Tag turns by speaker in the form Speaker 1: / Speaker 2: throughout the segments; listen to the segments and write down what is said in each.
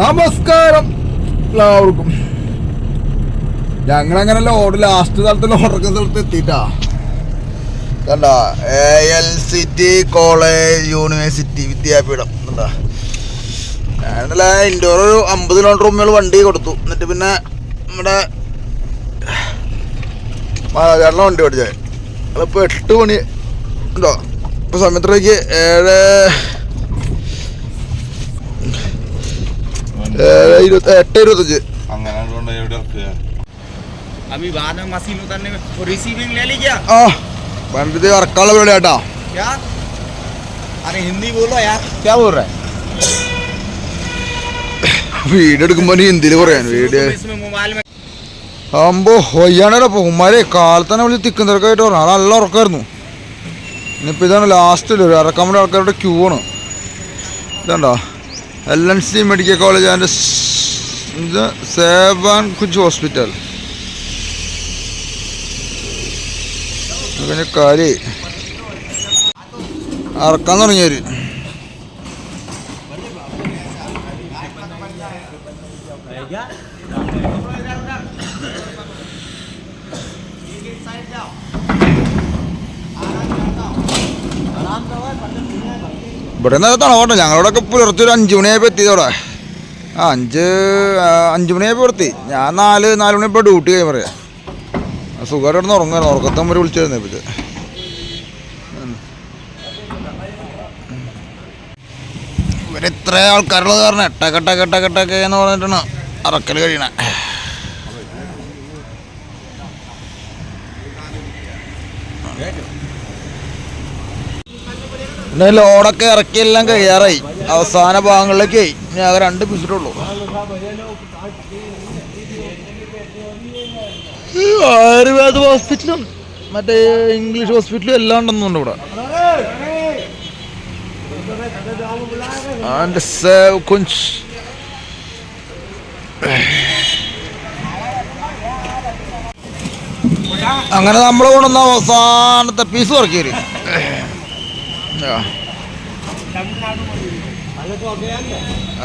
Speaker 1: നമസ്കാരം. എല്ലാവർക്കും. ഞങ്ങളങ്ങനെ ലോഡ് ലാസ്റ്റ് സ്ഥലത്ത് ലോഡൊക്കെ സ്ഥലത്ത് എത്തിട്ടാ കണ്ട A L city college university Vidyapeetham. എന്താ ഞാനല്ല ഇൻഡോർ ഒരു അമ്പത് കിലോമീറ്റർ മുമ്പ് വണ്ടി കൊടുത്തു. എന്നിട്ട് പിന്നെ നമ്മുടെ ചേട്ടനെ വണ്ടി ഓടിച്ചത് അതിപ്പോൾ എട്ട് മണി ഉണ്ടോ? ഇപ്പോൾ സമയത്തേക്ക് ഏഴ് എട്ട് ഇരുപത്തഞ്ച്. വണ്ടി ഇറക്കാനുള്ള പരിപാടി
Speaker 2: ചേട്ടാ
Speaker 1: വീഡിയോ ഹിന്ദിയിൽ പറയാൻ വീഡിയോ. അമ്പോ ഒയ്യാണല്ലോ പോകുമാരെ കാലത്തന്നെ വിളിച്ച് തിക്കും തിരക്കായിട്ട് പറഞ്ഞു. നല്ല ഉറക്കമായിരുന്നു ഇതാണ് ലാസ്റ്റിൽ ഒരു ഇറക്കാൻ വേണ്ടി ആൾക്കാരുടെ ക്യൂ ആണ്. ഇതാണ്ടോ. L N C medical college and Sewakunj hospital പിന്നെ കാര്യ അറക്കാൻ തുടങ്ങിയവര് ഇവിടെ നേരത്താണ് ഓട്ടോ ഞങ്ങളോടൊക്കെ പുലർത്തി ഒരു അഞ്ച് മണിയായപ്പോൾ എത്തിയതോടെ ആ അഞ്ച് അഞ്ച് മണിയായപ്പോൾ എത്തി. ഞാൻ നാല് നാല് മണിയപ്പോൾ ഡ്യൂട്ടി കഴിയും പറയാം. സുഖമായിട്ട് കിടന്ന് ഉറങ്ങുമായിരുന്നു ഉറക്കത്തും വരെ വിളിച്ചായിരുന്നു ഇപ്പം ഇവർ ഇത്ര ആൾക്കാരുള്ളത് കാരണം ടക്ക എന്ന് പറഞ്ഞിട്ടാണ് അറക്കൽ കഴിയണേ. പിന്നെ ലോഡൊക്കെ ഇറക്കി എല്ലാം കഴിയാറായി. അവസാന ഭാഗങ്ങളിലേക്ക് ഇനി ആകെ രണ്ട് പിസിറ്റുള്ളൂ ആയുർവേദ ഹോസ്പിറ്റലും മറ്റേ ഇംഗ്ലീഷ് ഹോസ്പിറ്റലും എല്ലാം ഉണ്ടെന്നുണ്ട് ഇവിടെ. And Sewakunj. അങ്ങനെ നമ്മൾ കൊണ്ടുവന്ന അവസാനത്തെ പീസ് ഇറക്കിയത്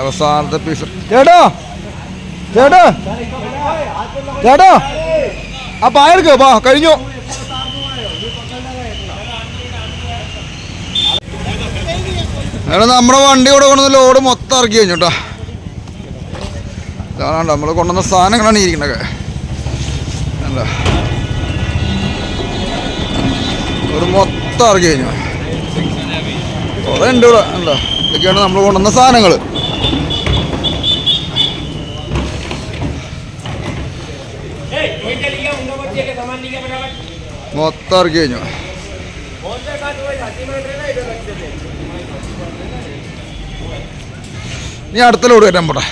Speaker 1: അവസാനത്തെ പീസ് ചേട്ടോ ചേട്ടോ ചേട്ടോ. ആ പായെടുക്കോ പാ കഴിഞ്ഞു. എടാ നമ്മുടെ വണ്ടി കൂടെ കൊണ്ടുവന്ന ലോഡ് മൊത്തം ഇറക്കി കഴിഞ്ഞോട്ടോ ഇതാണ് നമ്മൾ കൊണ്ടുവന്ന സാധനങ്ങളാണ് ഇരിക്കണൊക്കെ അല്ല ഒരു മൊത്തം ഇറക്കി കഴിഞ്ഞു. കുറേ ഉണ്ട് ഇവിടെ എന്താ ഇതൊക്കെയാണ് നമ്മൾ കൊണ്ടുവന്ന സാധനങ്ങൾ മൊത്തം ഇറക്കി കഴിഞ്ഞു. നീ അടുത്ത ലോഡ് വരാൻ പോട്ടെ.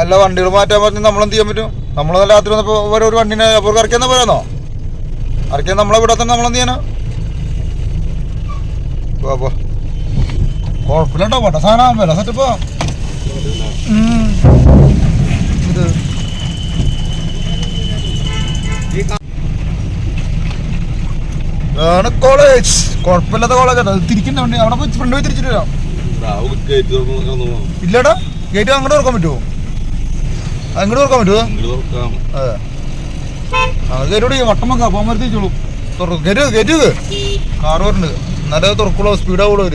Speaker 1: അല്ല വണ്ടികൾ മാറ്റാൻ പറഞ്ഞ് നമ്മൾ എന്ത് ചെയ്യാൻ പറ്റും? നമ്മൾ രാത്രി വന്നപ്പോൾ ഒരു വണ്ടിനെ അവർക്ക് ഇറക്കിയെന്നാ പോരാന്നോ? ഇറക്കിയാൽ നമ്മളെ ചെയ്യാനോ എന്ത് ചെയ്യാനാ? പോ പോ കുഴപ്പമില്ലട്ടോ പോട്ടെ സാധനം വില സെറ്റപ്പോ ഇത് ആണ് കോളേജ് കുഴപ്പമില്ലാത്ത കോളേജ് അത് തിരിക്കണ്ട അവിടെ പോയി ഫ്രണ്ട് പോയി തിരിച്ചിട്ട് വരാം. ഇല്ലടാ ഗേറ്റ് അങ്ങോട്ട് തുറക്കാൻ പറ്റുമോ അങ്ങോട്ട് തുറക്കാൻ പറ്റുമോ അതെ. ആ ഗേറ്റോട് വട്ടം വെക്കാം. പോകാൻ വരുത്തിച്ചോളൂ തുറക്കും. ഗേറ്റ് ഗേറ്റ് കാറ് വരുന്നുണ്ട് എന്നാലേ തുറക്കുള്ളൂ സ്പീഡ് ആവുള്ളൂ അവർ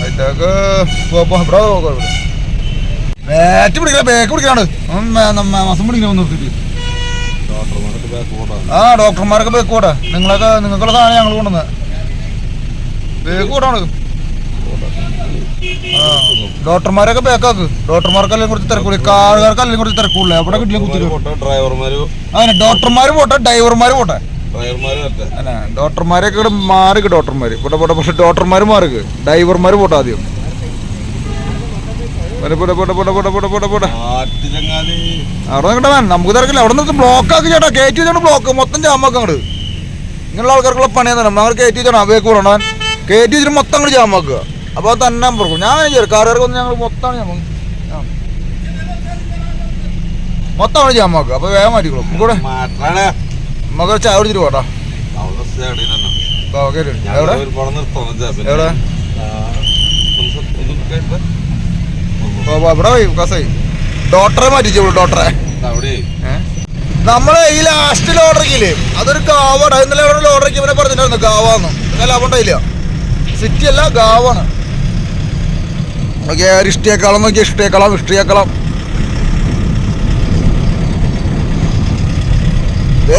Speaker 1: അതിലേക്ക് ഇവിടെ ബാറ്റ് പിടിക്കണം ബാക്ക് പിടിക്കാണ് മസം പിടിക്കണം ആ ഡോക്ടർമാരൊക്കെ ബേക്ക് കൂടെ നിങ്ങളൊക്കെ നിങ്ങൾക്കുള്ള സാധനം ഞങ്ങൾ കൊണ്ടുവന്നത് ബേക്ക് കൂടാണ് ഡോക്ടർമാരൊക്കെ ബേക്കാക്ക് ഡോക്ടർമാർക്കെല്ലാം കുറച്ച് തിരക്കുള്ളൂ. കാറുകാർക്ക് അല്ലെങ്കിൽ കുറച്ച് തിരക്കൂടില്ല എവിടെ കിട്ടില്ല
Speaker 3: പോട്ടെ ഡ്രൈവർമാര്
Speaker 1: അങ്ങനെ ഡോക്ടർമാർ പോട്ടെ പോട്ടെ
Speaker 3: ഡ്രൈവർമാര് വരട്ടെ
Speaker 1: അല്ല? ഡോക്ടർമാരെയൊക്കെ ഇവിടെ മാറുക ഡോക്ടർമാർ ഇവിടെ ഇവിടെ പക്ഷെ ഡോക്ടർമാർ മാറുക ഡ്രൈവർമാർ പോട്ടെ ആദ്യം. നമുക്ക് തിരക്കില്ല. അവിടെ നിന്ന് ബ്ലോക്ക് ആക്കി ചേട്ടാ. കയറ്റി വെച്ചാണ് ബ്ലോക്ക് മൊത്തം ജാമാക്ക അങ്ങോട്ട് ഇങ്ങനെയുള്ള ആൾക്കാർക്കുള്ള പണിയാ തന്നെ. അങ്ങനെ കയറ്റി വെച്ചാണ് അവയൊക്കെ വിടണം കയറ്റി വെച്ചിട്ട് മൊത്തം അങ്ങോട്ട് ജാമാക്കുക അപ്പോൾ അത് തന്നെ പറഞ്ഞു ഞാൻ അങ്ങനെ ചെറുക്കാരുകാർക്ക് ഒന്ന് ഞങ്ങൾ മൊത്തമാണ് മൊത്തമാണ് ജാമാക്കുക അപ്പൊ വേഗം മാറ്റിക്കോളും കൂടെ നമുക്ക് ചായ ഡോക്ടറെ ഡോക്ടറെ. ഈ ലാസ്റ്റിൽ ഓർഡർ ചെയ്യില്ലേ അതൊരു ഗാവാണ്. ഇന്നലെ ഓർഡർ ചെയ്യും ഇവനെ പറഞ്ഞിട്ടുണ്ടായിരുന്നു ഗാവാന്ന്. ഇന്നലെ അവണ്ടായില്ല സിറ്റി അല്ല ഗാവാണ്. നോക്കിയാ ഇഷ്ടയേക്കാളം നോക്കിയാ ഇഷ്ടയേക്കാളം.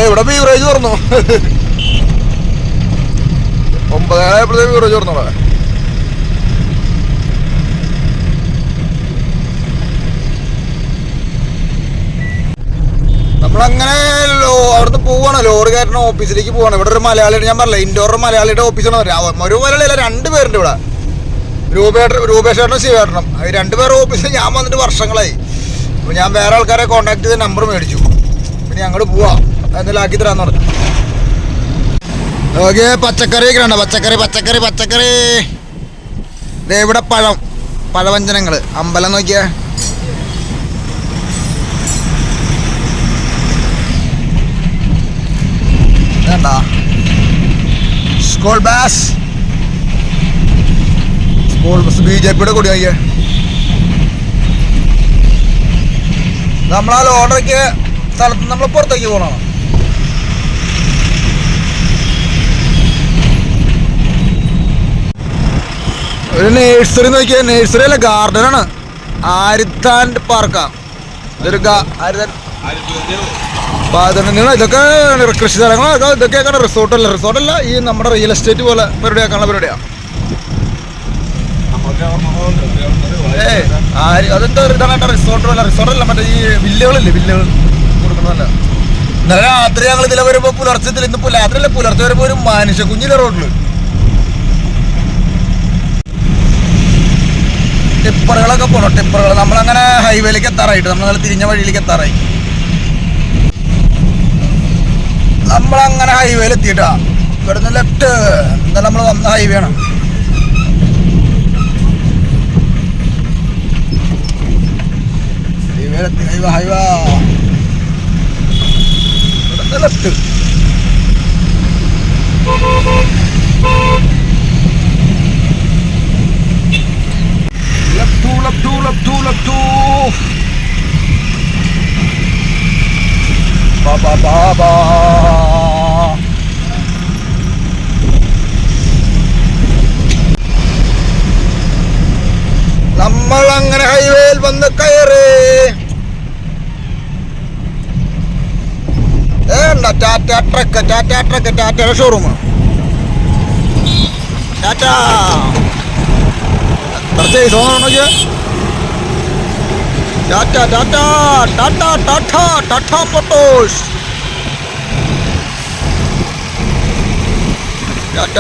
Speaker 1: ഇവിടെ ബീവറേജ് തുറന്നു. ഒമ്പതായപ്പോഴത്തേ ബീവറേജ് തുറന്നു ഇവിടെ. നമ്മളങ്ങനെ അവിടുന്ന് പോവാണ്. ലോറിക്കാരന്റെ ഓഫീസിലേക്ക് പോവാണ്. ഇവിടെ ഒരു മലയാളിയുടെ ഞാൻ പറഞ്ഞില്ല ഇൻഡോർ മലയാളിയുടെ ഓഫീസാണ് പറയുക ഒരു മലയാളിയല്ല രണ്ട് പേരുണ്ട് ഇവിടെ. രൂപേട്ട രൂപേഷേട്ടനും ശിവേട്ടനും. രണ്ടുപേരുടെ ഓഫീസിൽ ഞാൻ വന്നിട്ട് വർഷങ്ങളായി. അപ്പോൾ ഞാൻ വേറെ ആൾക്കാരെ കോൺടാക്ട് ചെയ്ത് നമ്പർ മേടിച്ചു. പിന്നെ അങ്ങോട്ട് പോവാം. എന്തെങ്കിലും ആക്കി തരാന്ന് പറഞ്ഞു. ഓക്കെ പച്ചക്കറി ഒക്കെ പച്ചക്കറി പച്ചക്കറി പച്ചക്കറി. ഇവിടെ പഴം പഴവഞ്ചനങ്ങൾ അമ്പലം നോക്കിയേ. School bus school bus B J പിയുടെ കൂടി നോക്കിയേ. നമ്മളാ ലോഡറയ്ക്ക് സ്ഥലത്ത് നമ്മൾ പുറത്തേക്ക് പോകണം ഒരു നേഴ്സറി നോക്കിയാൽ നേഴ്സറി അല്ല ഗാർഡനാണ് ആരിത്താൻഡ് പാർക്കാ. ഇതൊക്കെ കൃഷി സ്ഥലങ്ങൾ ഇതൊക്കെ ഇതൊക്കെയാണ് റിസോർട്ടല്ല റിസോർട്ടല്ല ഈ നമ്മുടെ റിയൽ എസ്റ്റേറ്റ് പോലെ പരിപാടിയാക്കാനുള്ള പരിപാടിയാണ് ഏ ആര് അതെന്താ ഇതാണ് റിസോർട്ട് പോലെ. റിസോർട്ടല്ല മറ്റേ ഈ വില്ലകളില്ലേ വില്ലകൾ കൊടുക്കണമല്ല രാത്രി ഞങ്ങൾ ഇതിലെ വരുമ്പോൾ പുലർച്ചെ ഇതിൽ ഇന്ന് പു- പുലർച്ചെ വരുമ്പോൾ ഒരു മനുഷ്യ കുഞ്ഞിലെ റോഡിൽ ടിപ്പറുകളൊക്കെ പോകണം ടിപ്പറുകൾ നമ്മളങ്ങനെ ഹൈവേയിലേക്ക് എത്താറായിട്ട്. നമ്മൾ നല്ല തിരിഞ്ഞ വഴിയിലേക്ക് എത്താറായി. നമ്മളങ്ങനെ ഹൈവേയിൽ എത്തിയിട്ടാ. ഇവിടുന്ന് ലെഫ്റ്റ് എന്താ നമ്മൾ വന്ന ഹൈവേ ആണ്. ഹൈവേയിലെത്തി highway highway left left left ba ba ba ba. നമ്മൾ അങ്ങനെ ഹൈവേയിൽ വന്ന് കയറി. ഏണ്ട ടാറ്റ ട്രക്ക് ടാറ്റ ട്രക്ക് ടാറ്റയുടെ ഷോറൂം. ടാറ്റ. ചെയ്തോ നോക്കിയേ ടാറ്റ ടാറ്റ ടാറ്റ ടാറ്റ ടാറ്റ പൊട്ടോസ്. ടാറ്റ.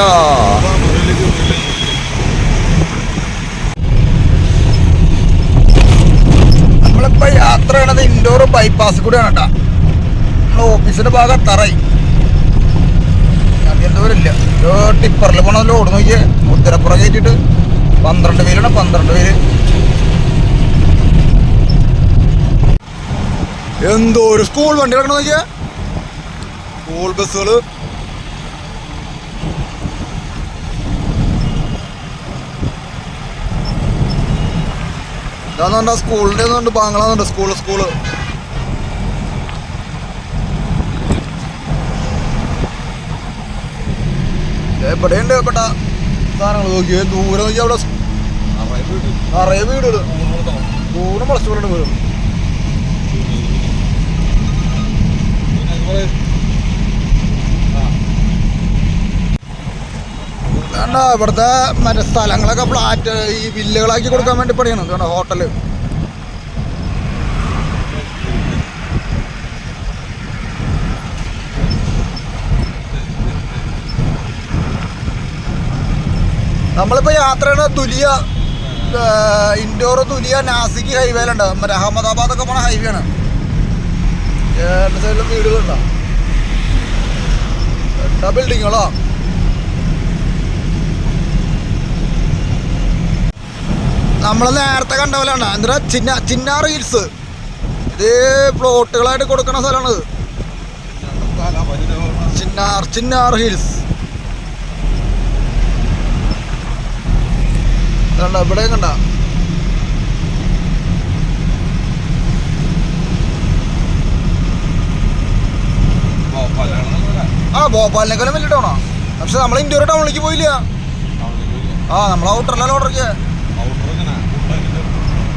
Speaker 1: നമ്മളിപ്പോ യാത്ര ചെയ്യണത് ഇൻഡോർ ബൈപ്പാസ് കൂടെയാണ് കേട്ടാ. നമ്മളെ ഓഫീസിന്റെ ഭാഗം തറയി എന്തോരില്ല ടിപ്പറിൽ പോണ ലോഡ് നോക്കിയേ. ഉത്തരപ്പുറം കയറ്റിട്ട് പന്ത്രണ്ട് പേരാണ് പന്ത്രണ്ട് പേര്. എന്തോ ഒരു സ്കൂൾ വണ്ടി കിടക്കണ നോക്കിയാ? സ്കൂൾ ബസ്സുകൾ. ഇതാന്നുണ്ട് സ്കൂളിന്റെ ബാംഗ്ലാന്നുണ്ട് സ്കൂൾ സ്കൂൾ എവിടെയുണ്ട് പെട്ട. സാധനങ്ങൾ നോക്കി. ദൂരെ നോക്കി അവിടെ. നിറയെ വീടുകൾ ദൂരം വളച്ചുകൊണ്ട് വീടും. ഇവിടുത്തെ മറ്റേ സ്ഥലങ്ങളൊക്കെ ഫ്ലാറ്റ് ഈ വില്ലകളാക്കി കൊടുക്കാൻ വേണ്ടി പണിയാണ് ഹോട്ടൽ നമ്മളിപ്പോ യാത്ര ചെയ്യണ തുലിയ ഇൻഡോർ തുലിയ നാസിക് ഹൈവേയിലുണ്ട് മറ്റേ അഹമ്മദാബാദ് ഒക്കെ പോണ ഹൈവേ ആണ്. സൈഡിലും വീടുകളുണ്ടോ? ബിൽഡിങ്ങുകളോ നമ്മൾ നേരത്തെ കണ്ട പോലെയാണ്. എന്താ ചിന്ന ചിന്നാർ ഹിൽസ് ഇത് പ്ലോട്ടുകളായിട്ട് കൊടുക്കുന്ന സ്ഥലമാണ് ചിന്നാർ ചിന്നാർ ഹിൽസ് കണ്ട? ഇവിടെ കണ്ട? ആ ഭോപ്പാലിനേക്കാളും വലിയ ടൗണാ പക്ഷെ നമ്മൾ ഇന്ത്യ ഒരു ടൗണിലേക്ക് പോയില്ല. ആ നമ്മൾ ഔട്ടറിലാണ്
Speaker 3: ഓർഡർക്ക്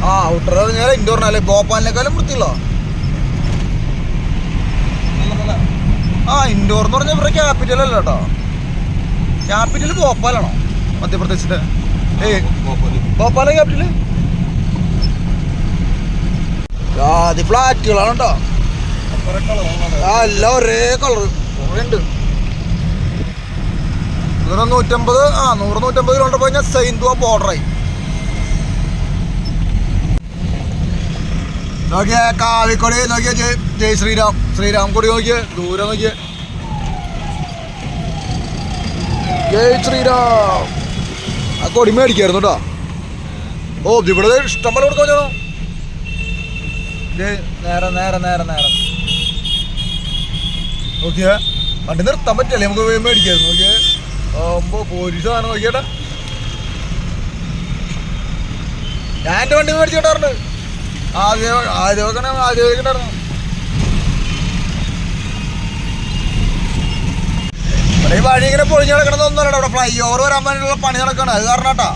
Speaker 1: ആ ഔട്ടർ ഇറങ്ങിയാൽ ഇൻഡോർ അല്ലേ ഭോപ്പാലിനേക്കാളും വൃത്തിയുള്ള ആ ഇൻഡോർ എന്ന് പറഞ്ഞാൽ ഇവിടെ ക്യാപിറ്റൽ അല്ല കേട്ടോ. ക്യാപിറ്റൽ ഭോപ്പാലാണോ മധ്യപ്രദേശിന്റെ. ഭോപ്പാല ഫ്ലാറ്റുകളാണ് കേട്ടോ. ആ ഒരേ കളർ നൂറ്റമ്പത് ആ നൂറ് നൂറ്റമ്പത് കിലോമീറ്റർ കഴിഞ്ഞാൽ സൈന്തുവ ബോർഡറായി നോക്കിയേ കാവിക്കൊടി നോക്കിയേ ജയ് ജയ് ശ്രീരാം ശ്രീരാം കൊടി നോക്കിയേ ദൂരെ നോക്കിയേ. ജയ് ശ്രീരാം. ആ കൊടി മേടിക്കായിരുന്നു കേട്ടോ. ഓ ഇവിടെ ഇഷ്ടം പോലെ കൊടുക്കാൻ നേരെ നേരെ നേരെ നേരെ. നോക്കിയ വണ്ടി നിർത്താൻ പറ്റില്ലേ? നമുക്ക് മേടിക്കായിരുന്നു നോക്കിയേ ആകുമ്പോ പോലീസ് സാധനം നോക്കിയേട്ടാ. ഞാൻ എന്റെ വണ്ടി മേടിച്ചോട്ടാറുണ്ട് ആദ്യം ആദ്യമൊക്കെ ആദ്യമൊക്കെ ഉണ്ടായിരുന്നു. ഇവിടെ ഈ വഴി ഇങ്ങനെ പൊളിഞ്ഞ് കിടക്കണതൊന്നുമല്ല ഇവിടെ ഫ്ലൈ ഓവർ വരാൻ വേണ്ടിയുള്ള പണി നടക്കണം. അത് കാരണം കേട്ടാ.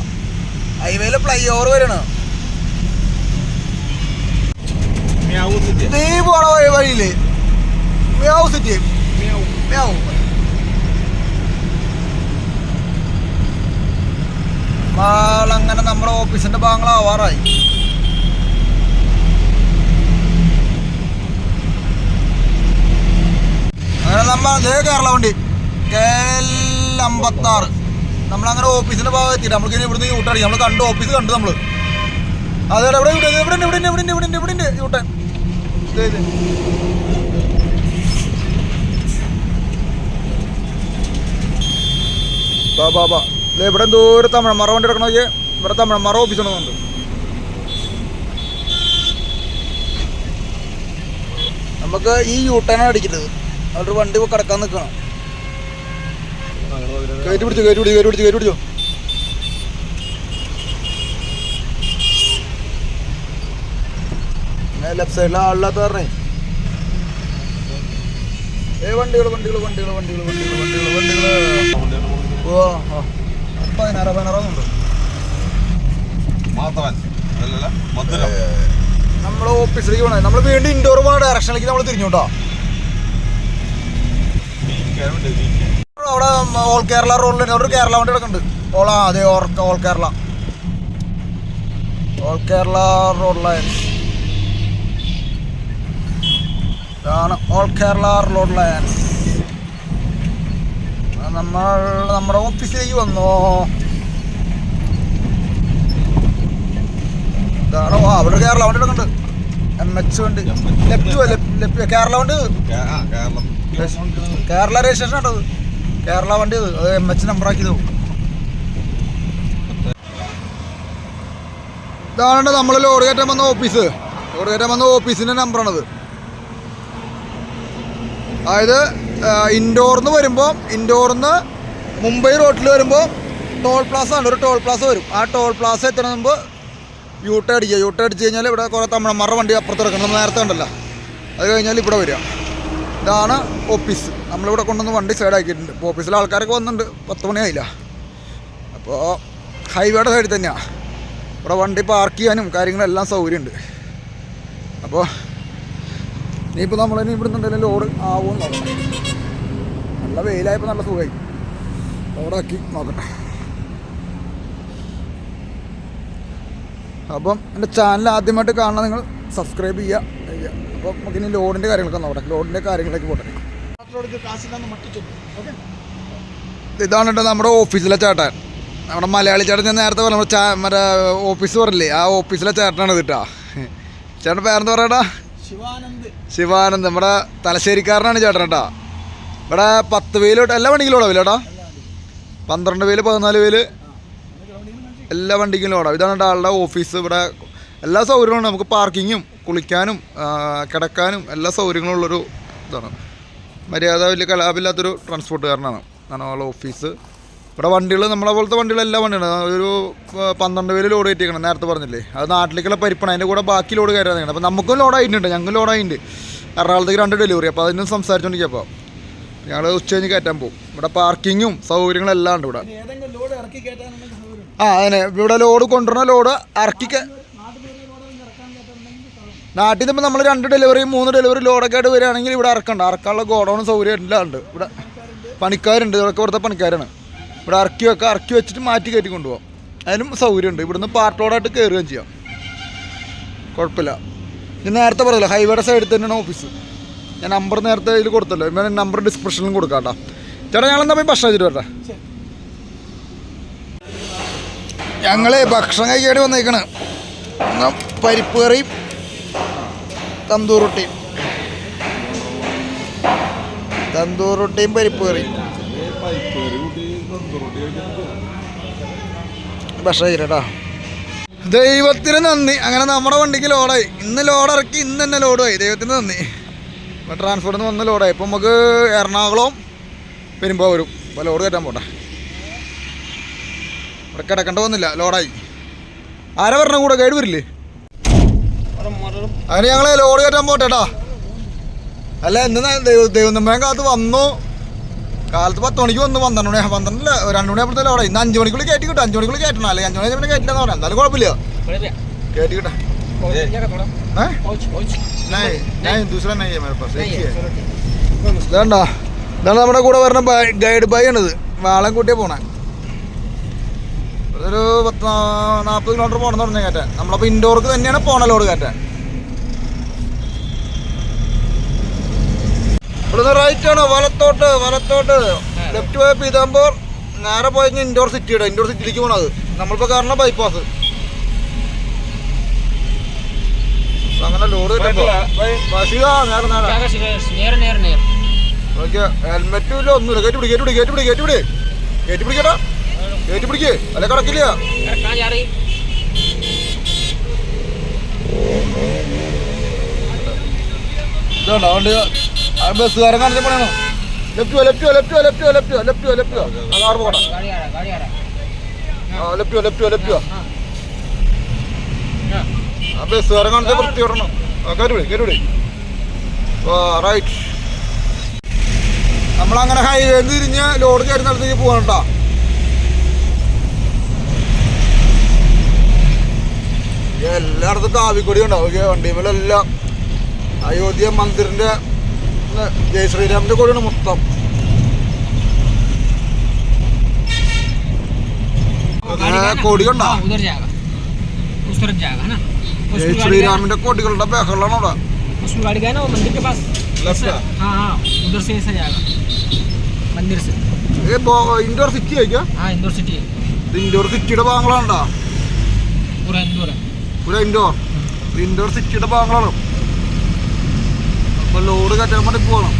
Speaker 1: ഹൈവേയിൽ ഫ്ലൈ ഓവർ വരണം. നീ പോണ വഴി വഴിയിൽ. മ്യാവ് സിറ്റി
Speaker 3: മ്യാവൂ.
Speaker 1: മ്യാവ് മാളങ്ങനെ നമ്മുടെ ഓഫീസിന്റെ ഭാഗങ്ങളാവാറായി. അങ്ങനെ നമ്മ അതേ കേരള വണ്ടി. കെ എൽ അമ്പത്താറ്. നമ്മളങ്ങനെ ഓഫീസിന്റെ ഭാഗം എത്തി നമ്മൾക്ക് ഇവിടുന്ന് യൂട്ടടി നമ്മൾ കണ്ടു ഓഫീസ് കണ്ടു നമ്മൾ. അതെ ഇവിടെ ഇവിടെ ഇവിടെ ഇവിടെ ഇവിടെ ഇവിടെ ഇവിടെ എന്തോ ഒരു തമിഴന്മാരെ വണ്ടി എടുക്കണോ ഇവിടെ മറ ഓഫീസ് ഉണ്ടെന്നുണ്ട് നമുക്ക് ഈ യൂട്ടേനാണ് അടിക്കുന്നത് അവരുടെ വണ്ടി കിടക്കാൻ നിൽക്കണം. കയറ്റി പിടിച്ചു കയറ്റി പിടിച്ചു കയറ്റി പിടിച്ചു കയറ്റി പിടിച്ചു. ലെഫ്റ്റ് സൈഡിലെ ആളില്ലാത്ത പറഞ്ഞേ ഏ വണ്ടികൾ വണ്ടികൾ വണ്ടികൾ വണ്ടികൾ വണ്ടികൾ വണ്ടികൾ വണ്ടികൾ ഓ ഓ. പതിനാറ് പതിനാറാന്നുണ്ട്
Speaker 3: മാധവൻ അതല്ലല്ല മധുരം.
Speaker 1: നമ്മൾ ഓഫീസിലേക്ക് പോണേ. നമ്മൾ വീണ്ടും ഇൻഡോർ പോണ ഡയറക്ഷനിലേക്ക് നമ്മൾ തിരിഞ്ഞു അവിടെ ഓൾ കേരള റോഡിൽ തന്നെ. ഒരു കേരള വണ്ടി കിടക്കുന്നുണ്ട് ഓൾ അതെ all all Kerala. All Kerala road lions ഇതാണ് ഓൾ കേരള റോഡ് ലയൻസ് നമ്മൾ നമ്മുടെ ഓഫീസിലേക്ക് വന്നോ? ഇതാണ് അവിടെ കേരള വണ്ടി കിടക്കുന്നുണ്ട് എം എച്ച് വണ്ടി. ലെഫ്റ്റ് കേരള വണ്ടി.
Speaker 3: കേരളം.
Speaker 1: രജിസ്ട്രേഷൻ ആട്ടത് കേരള വണ്ടി എം എച്ച് നമ്പർ ആക്കിയത്. ഇതാണ് നമ്മൾ ലോഡ് കയറ്റാൻ വന്ന ഓഫീസ്. ലോഡ് കയറ്റാൻ വന്ന ഓഫീസിന്റെ നമ്പറാണത് അതായത് ഇൻഡോർന്ന് വരുമ്പോൾ ഇൻഡോർന്ന് മുംബൈ റോട്ടിൽ വരുമ്പോൾ ടോൾ പ്ലാസ ആണ് ഒരു ടോൾ പ്ലാസ വരും. ആ ടോൾ പ്ലാസ എത്തണ മുമ്പ് യൂട്ട അടിക്കുക. യൂട്ട അടിച്ച് കഴിഞ്ഞാൽ ഇവിടെ കുറേ തമിഴന്മാരുടെ വണ്ടി അപ്പുറത്ത് ഇറക്കണം നേരത്തെ ഉണ്ടല്ലോ അത് കഴിഞ്ഞാൽ ഇവിടെ വരിക. ഇതാണ് ഓഫീസ്. നമ്മളിവിടെ കൊണ്ടുവന്ന് വണ്ടി സൈഡാക്കിയിട്ടുണ്ട് ഇപ്പോൾ ഓഫീസിലെ ആൾക്കാരൊക്കെ വന്നിട്ടുണ്ട്. പത്ത് മണിയായില്ല. അപ്പോൾ ഹൈവേയുടെ സൈഡിൽ തന്നെയാണ് ഇവിടെ വണ്ടി പാർക്ക് ചെയ്യാനും കാര്യങ്ങളെല്ലാം സൗകര്യമുണ്ട്. അപ്പോൾ ഇനിയിപ്പോൾ ഇനി ഇവിടെ നിന്നുണ്ടെങ്കിലും ലോഡ് ആവുമെന്ന് നല്ല വെയിലായപ്പോൾ നല്ല സുഖമായി. ലോഡാക്കി നോക്കട്ടെ. അപ്പം എന്റെ ചാനൽ ആദ്യമായിട്ട് കാണാൻ നിങ്ങൾ സബ്സ്ക്രൈബ് ചെയ്യുക. അപ്പോൾ നമുക്ക് ഇനി ലോഡിന്റെ കാര്യങ്ങളൊക്കെ നോക്കട്ടെ ലോഡിന്റെ കാര്യങ്ങളൊക്കെ പോട്ടെ. ഇതാണ് കേട്ടോ നമ്മുടെ ഓഫീസിലെ ചേട്ടൻ. നമ്മുടെ മലയാളി ചേട്ടൻ ഞാൻ നേരത്തെ പറഞ്ഞു ചാ മറ്റേ ഓഫീസ് പറഞ്ഞില്ലേ? ആ ഓഫീസിലെ ചേട്ടനാണ് ഇത് ചേട്ടൻ പേരെന്താ പറയട്ടാ
Speaker 2: ശിവാനന്ദ്.
Speaker 1: ശിവാനന്ദ് നമ്മുടെ തലശ്ശേരിക്കാരനാണ് ചേട്ടൻ കേട്ടോ ഇവിടെ പത്ത് വേലോട്ട് എല്ലാ വണ്ടിക്കും ലോടാവില്ല ചേട്ടാ പന്ത്രണ്ട് വേൽ പതിനാല് വേൽ എല്ലാ വണ്ടിക്കും ലോടാവും ഇതാണ് ആളുടെ ഓഫീസ്. ഇവിടെ എല്ലാ സൗകര്യങ്ങളും നമുക്ക് പാർക്കിങ്ങും കുളിക്കാനും കിടക്കാനും എല്ലാ സൗകര്യങ്ങളും ഉള്ളൊരു ഇതാണ്. മര്യാദ വലിയ കലാപില്ലാത്തൊരു ട്രാൻസ്പോർട്ടുകാരനാണ് ആളുടെ ഓഫീസ് ഇവിടെ വണ്ടികൾ നമ്മളെ പോലത്തെ വണ്ടികൾ എല്ലാ വണ്ടിയാണ് ഒരു പന്ത്രണ്ട് പേര് ലോഡ് കയറ്റിക്കണം നേരത്തെ പറഞ്ഞില്ലേ. അത് നാട്ടിലേക്കുള്ള പരിപ്പണം. അതിന്റെ കൂടെ ബാക്കി ലോഡ് കയറാൻ അപ്പോൾ നമുക്കും ലോഡായിട്ടുണ്ട് ഞങ്ങൾ ലോഡായിട്ടുണ്ട് എറണാകുളത്തേക്ക് രണ്ട് ഡെലിവറി അപ്പോൾ അതിനും സംസാരിച്ചുകൊണ്ടിരിക്കുക അപ്പോൾ ഞങ്ങൾ ഉച്ച കഴിഞ്ഞ് കയറ്റാൻ പോകും ഇവിടെ പാർക്കിങ്ങും സൗകര്യങ്ങളും എല്ലാം ഉണ്ട് ഇവിടെ. ആ അതിനെ ഇവിടെ ലോഡ് കൊണ്ടുവരുന്ന ലോഡ് ഇറക്കി നാട്ടിൽ നിന്ന് നമ്മൾ രണ്ട് ഡെലിവറി മൂന്ന് ഡെലിവറി ലോഡൊക്കെ ആയിട്ട് വരികയാണെങ്കിൽ ഇവിടെ ഇറക്കണ്ട. ഇറക്കാനുള്ള ഗോഡൗൺ സൗകര്യം എല്ലാം ഉണ്ട് ഇവിടെ പണിക്കാരുണ്ട്. ഇതൊക്കെ ഇവിടുത്തെ പണിക്കാരാണ്. ഇവിടെ ഇറക്കി വെക്കുക ഇറക്കി വെച്ചിട്ട് മാറ്റി കയറ്റി കൊണ്ടുപോകാം അതിനും സൗകര്യമുണ്ട്. ഇവിടുന്ന് പാർട്ട് ലോഡായിട്ട് കയറുകയും ചെയ്യാം. കുഴപ്പമില്ല. ഞാൻ നേരത്തെ പറഞ്ഞല്ലോ ഹൈവേയുടെ സൈഡിൽ തന്നെയാണ് ഓഫീസ് ഞാൻ നമ്പർ നേരത്തെ ഇതിൽ കൊടുത്തല്ലോ. ഇവൻ നമ്പർ ഡിസ്ക്രിപ്ഷനിലും കൊടുക്കാം കേട്ടോ. ചേട്ടാ ഞങ്ങളെന്താ പോയി ഭക്ഷണം കഴിച്ചിട്ട് വരട്ടെ? ഞങ്ങളെ ഭക്ഷണം കഴിക്കാണ്ട് വന്നേക്കണ്. പരിപ്പ് കറിയും തന്തൂർ റൊട്ടിയും തന്തൂർ റൊട്ടിയും പരിപ്പ് കറിയും ഭക്ഷണം കഴിക്കട്ടോ ദൈവത്തിന് നന്ദി. അങ്ങനെ നമ്മുടെ വണ്ടിക്ക് ലോഡായി ഇന്ന് ലോഡ് ഇറക്കി ഇന്ന് തന്നെ ലോഡായി ദൈവത്തിന് നന്ദി. ഇപ്പം ട്രാൻസ്പോർട്ടിൽ നിന്ന് വന്ന് ലോഡായി ഇപ്പം നമുക്ക് എറണാകുളം വരുമ്പോൾ വരും. അപ്പോൾ ലോഡ് കയറ്റാൻ പോട്ടെ. ഇവിടെ കിടക്കേണ്ട വന്നില്ല ലോഡായി ആരാ പറഞ്ഞ കൂടെ? ഗൈഡ് വരില്ലേ? അങ്ങനെ ഞങ്ങൾ ലോഡ് കയറ്റാൻ പോട്ടെട്ടാ. അല്ല എന്താ ദൈവം നമ്പരം കാലത്ത് വന്നു. കാലത്ത് പത്ത് മണിക്ക് വന്നു പന്ത്രണ്ട് മണി പന്ത്രണ്ടല്ല രണ്ടു മണി അപ്പോഴത്തെ ലോടെ ഇന്ന് അഞ്ച് മണിക്കുള്ളിൽ കയറ്റി കിട്ടും. അഞ്ച് മണിക്കുള്ളിൽ കയറ്റണം. അല്ലെങ്കിൽ അഞ്ച് മണി അഞ്ച് മണി കയറ്റില്ലെന്ന് പറയാം. എന്തായാലും കുഴപ്പമില്ല. കയറ്റി കിട്ടാം. ഇതാണ്ടാ. ഇതാണ് നമ്മുടെ കൂടെ വരുന്ന ഗൈഡ് ബൈ ആണിത് വാളം കൂട്ടിയാ പോണേ. ഒരു പത്ത് നാൽപ്പത് കിലോമീറ്റർ പോകണമെന്ന് പറഞ്ഞു കയറ്റാൻ. നമ്മളപ്പോൾ ഇൻഡോർക്ക് തന്നെയാണ് പോണ ലോഡ് കയറ്റാൻ. ഇവിടുന്ന് റൈറ്റ് ആണ് വലത്തോട്ട് വലത്തോട്ട്. ലെഫ്റ്റ് പോയ ഇതാകുമ്പോൾ നേരെ പോയി കഴിഞ്ഞാൽ ഇൻഡോർ സിറ്റിയുടെ ഇൻഡോർ സിറ്റിയിലേക്ക് പോണത്. നമ്മളിപ്പോൾ കാരണം ബൈപ്പാസ് അങ്ങനെ ലോഡ് നേരെ നേരെ. ഓക്കെ ഹെൽമെറ്റും ഇല്ല ഒന്നുമില്ല. കയറ്റി പിടി കയറ്റി പിടി കയറ്റി പിടി കയറ്റി പിടി കയറ്റി പിടിക്കട്ടാ കയറ്റി പിടിക്കേ. അല്ല കിടക്കില്ല. ഇതാണ്ടാ അതുകൊണ്ട് ബസ്സുകാരൻ റൈറ്റ് നമ്മളങ്ങനെ ഹൈവേ തിരിഞ്ഞ് ലോഡ് കയറുന്നിടത്തേക്ക് പോകണട്ടാ എല്ലായിടത്തും കാവിക്കൊടി ഉണ്ടാവും. വണ്ടിമേലെല്ലാം അയോധ്യ മന്ദിറിന്റെ ഇവിടുന്ന് ജയ് ശ്രീരാമിന്റെ കൂടെയാണ് മൊത്തം. ശ്രീരാമിന്റെ കോടികളുടെ ബഹളാണ് അവിടെ.
Speaker 4: उसमें गाड़ी गया ना के पास उधर से जाएगा मंदिर से
Speaker 1: सिटी
Speaker 4: है क्या सिटी है
Speaker 1: സിറ്റിയുടെ ഭാഗങ്ങളാണ്ടാ ഇൻഡോർ. ഇൻഡോർ സിറ്റിയുടെ ഭാഗങ്ങളാണ്. അപ്പൊ ലോഡ് കറ്റാമ്പട്ടി പോകണം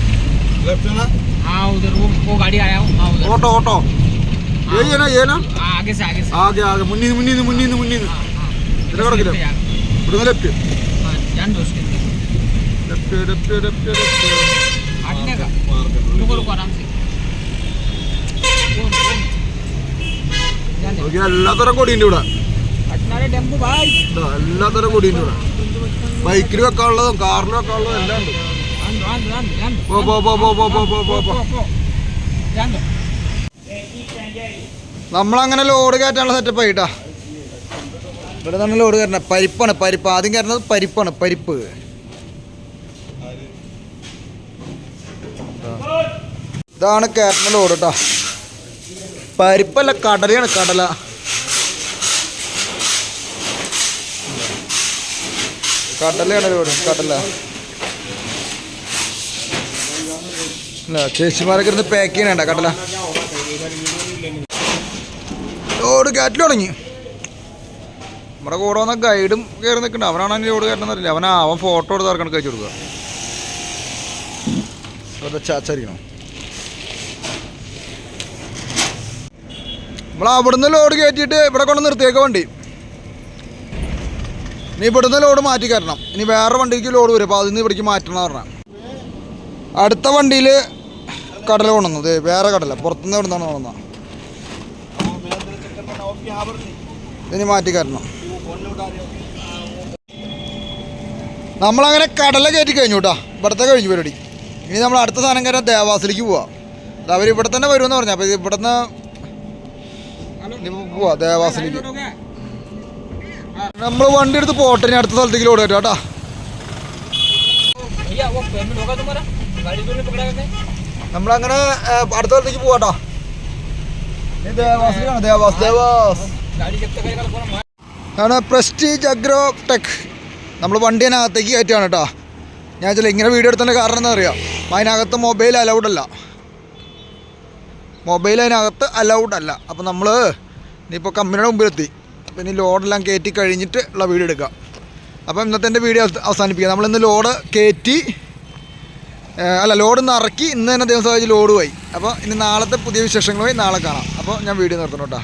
Speaker 1: ഓട്ടോ ഓട്ടോ. എല്ലാത്തരം കൊടിയുണ്ട് ഇവിടെ. എല്ലാത്തരം കൊടിയുണ്ട് ഇവിടെ. ബൈക്കിൽ വെക്കാനുള്ളതും കാറിൽ വെക്കാനുള്ളതും എല്ലാം ഉണ്ട്. പോ പോ പോ പോ പോ പോ പോ പോ പോ നമ്മളങ്ങനെ ലോഡ് കയറ്റാനുള്ള സെറ്റപ്പ് ആയിട്ടാ. ഇവിടെ നമ്മൾ ലോഡ് കയറണ പരിപ്പാണ് പരിപ്പ്. ആദ്യം കയറുന്നത് പരിപ്പാണ് പരിപ്പ്. ഇതാണ് കയറ്റുന്ന ലോഡ് കേട്ടോ പരിപ്പല്ല കടലയാണ് കടല. കടലയാണ് ലോഡ് കടല. ചേച്ചിമാരൊക്കെ ഇരുന്ന് പാക്ക് ചെയ്യണേണ്ട കടല. ലോഡ് കയറ്റൽ തുടങ്ങി. നമ്മുടെ കൂടെ വന്ന ഗൈഡും കയറി നിൽക്കണ്ട. അവനാണ് അതിന് കയറ്റണം അറിയില്ല. അവനാ അവൻ ഫോട്ടോ എടുത്ത് ആർക്കാണ് കഴിച്ചു കൊടുക്കുക. ചാച്ചരിക്കണം. നമ്മൾ അവിടുന്ന് ലോഡ് കയറ്റിയിട്ട് ഇവിടെ കൊണ്ട് നിർത്തിയേക്ക വണ്ടി. ഇനി ഇവിടുന്ന് ലോഡ് മാറ്റി കയറ്റണം. ഇനി വേറെ വണ്ടിക്ക് ലോഡ് വരും. അപ്പോൾ അതിൽ നിന്ന് ഇവിടേക്ക് മാറ്റണം പറഞ്ഞാൽ അടുത്ത വണ്ടിയിൽ കടല കൊണ്ടുവന്നു ദേ വേറെ കടല. പുറത്തുനിന്ന് എവിടുന്നാണ് കൊണ്ടുവന്ന കൊണ്ടുവന്നത് ഇതിന് മാറ്റി കയറ്റണം നമ്മളങ്ങനെ കടല കയറ്റി കഴിഞ്ഞു കേട്ടോ ഇവിടുത്തെ കഴിഞ്ഞു പരിപാടി. ഇനി നമ്മൾ അടുത്ത സാധനം കയറാൻ ദേവാസിലേക്ക് പോവാം. അവർ ഇവിടെ തന്നെ വരുമെന്ന് പറഞ്ഞു. അപ്പോൾ ഇവിടുന്ന് ഇനി പോവാ ദേവാസിലേക്ക്. നമ്മൾ വണ്ടി എടുത്ത് പോട്ടെ ഇനി അടുത്ത സ്ഥലത്തേക്ക് കേട്ടോ
Speaker 4: കേട്ടോ
Speaker 1: നമ്മളങ്ങനെ അടുത്ത സ്ഥലത്തേക്ക് പോവാട്ടോ. ാണ് Dewas. Dewas. Prestige agro tech നമ്മൾ വണ്ടി അതിനകത്തേക്ക് കയറ്റുകയാണ് കേട്ടോ. ഞാൻ ചില ഇങ്ങനെ വീഡിയോ എടുത്തതിന്റെ കാരണം എന്താ പറയുക അതിനകത്ത് മൊബൈൽ അലൗഡ് അല്ല. മൊബൈൽ അതിനകത്ത് അലൗഡ് അല്ല. അപ്പോൾ നമ്മൾ ഇനിയിപ്പോൾ കമ്പനിയുടെ മുമ്പിലെത്തി. അപ്പം ഇനി ലോഡെല്ലാം കയറ്റി കഴിഞ്ഞിട്ട് ഉള്ള വീഡിയോ എടുക്കാം അപ്പം ഇന്നത്തെ വീഡിയോ വീഡിയോ അവസാനിപ്പിക്കുക നമ്മളിന്ന് ലോഡ് കയറ്റി അല്ല ലോഡ് ഒന്ന് ഇറക്കി ഇന്ന് തന്നെ ദിവസം ലോഡ് പോയി. അപ്പോൾ ഇനി നാളത്തെ പുതിയ വിശേഷങ്ങളുമായി നാളെ കാണാം. അപ്പോൾ ഞാൻ വീഡിയോ നിർത്തണം കേട്ടോ.